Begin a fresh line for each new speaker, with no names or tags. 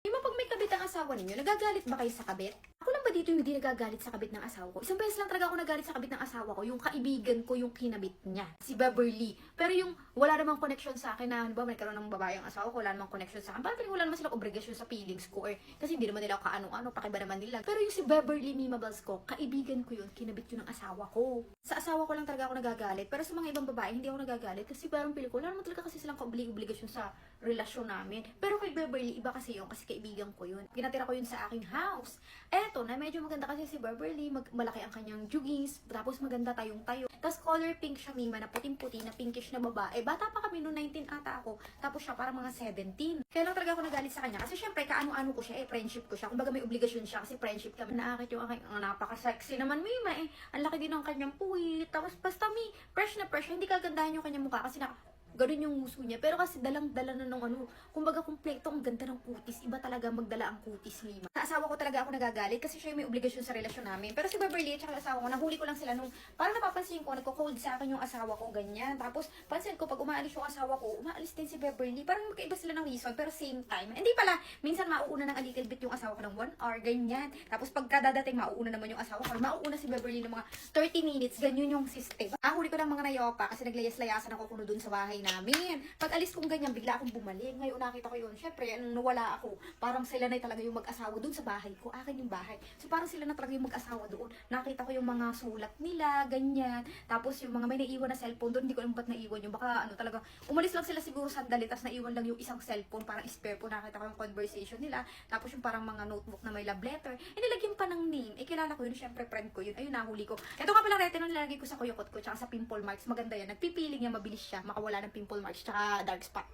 Yung mga pag may kabit ang asawa ninyo, nagagalit ba kayo sa kabit? Ako lang ba dito yung hindi nagagalit sa kabit ng asawa ko? Isang beses lang talaga ako nagalit sa kabit ng asawa ko, yung kaibigan ko yung kinabit niya, si Beverly. Pero yung wala namang connection sa akin na, ba, may karoon ng babae ang asawa ko, wala namang connection sa akin. Parang wala naman silang obligasyon sa feelings ko or kasi hindi naman nila ako kaano-ano, pakiba naman nila. Pero yung si Beverly Mimabels ko, kaibigan ko yun, kinabit yun ng asawa ko. Sa asawa ko lang talaga ako nagagalit, pero sa mga ibang babae, hindi ako nagagalit kasi parang pili ko, wala naman talaga kasi silang kaoblig-obligasyon sa relasyon namin. Pero kay Beverly, iba kasi yun kasi kaibigan ko yun. Pinatira ko yun sa aking house. Eto na, medyo maganda kasi si Beverly, mag malaki ang kanyang jugis, tapos maganda tayong tayo. Tapos color pink siya, Mima, na puting-puti, na pinkish na babae. Bata pa kami noong 19 ata ako. Tapos siya parang mga 17. Kaya lang talaga ako nagalit sa kanya. Kasi syempre, kaano-ano ko siya, eh, friendship ko siya. Kumbaga may obligasyon siya kasi friendship kami. Naakit yung aking, ang napaka-sexy naman, Mima, eh. Ang laki din ng kanyang puwit. Tapos basta mi, fresh na fresh. Hindi kagandahan yung kanyang mukha kasi na, ganun yung nguso niya. Pero kasi dalang-dala na nung ano, kumbaga kumpleto, ang ganda ng kutis. Iba talaga magdala ang kutis, Lima. Sa asawa ko talaga ako nagagalit kasi siya yung may obligasyon sa relasyon namin. Pero si Beverly at asawa ko, nahuli ko lang sila nung, parang napapansin ko, nagko-cold sa akin yung asawa ko, ganyan. Tapos, pansin ko, pag umaalis yung asawa ko, umaalis din si Beverly. Parang magkaiba sila ng reason, pero same time. Hindi pala, minsan mauuna ng a little bit yung asawa ko ng 1 hour, ganyan. Tapos pagka dadating, mauuna naman yung asawa ko. Mauuna si Beverly ng mga 30 minutes, ganyan yung system. Ang huli ko ng mga nayopa kasi naglayas-layasan ako kuno dun sa bahay namin. Pag alis kong ganyan, bigla akong bumalik. Ngayon nakita ko yun. Syempre, nung nawala ako, parang sila na talaga yung mag-asawa dun sa bahay ko. Akin yung bahay. So parang sila na talaga yung mag-asawa doon. Nakita ko yung mga sulat nila, ganyan. Tapos yung mga may naiwan na cellphone doon, hindi ko alam ba't naiwan yung baka ano talaga. Umalis lang sila siguro sandali, tapos naiwan lang yung isang cellphone, parang spare po. Nakita ko yung conversation nila. Tapos yung parang mga notebook na may love letter. Eh, nilagyan pa ng name. Eh, kilala ko yun. Syempre, friend ko yun. Ayun, nahuli ko. Ito nga pala retin nung nilalagay ko sa kuyukot ko, tsaka sa pimple marks. Maganda yan. Nagpipiling niya, mabilis siya. Makawala ng pimple marks, tsaka dark spot.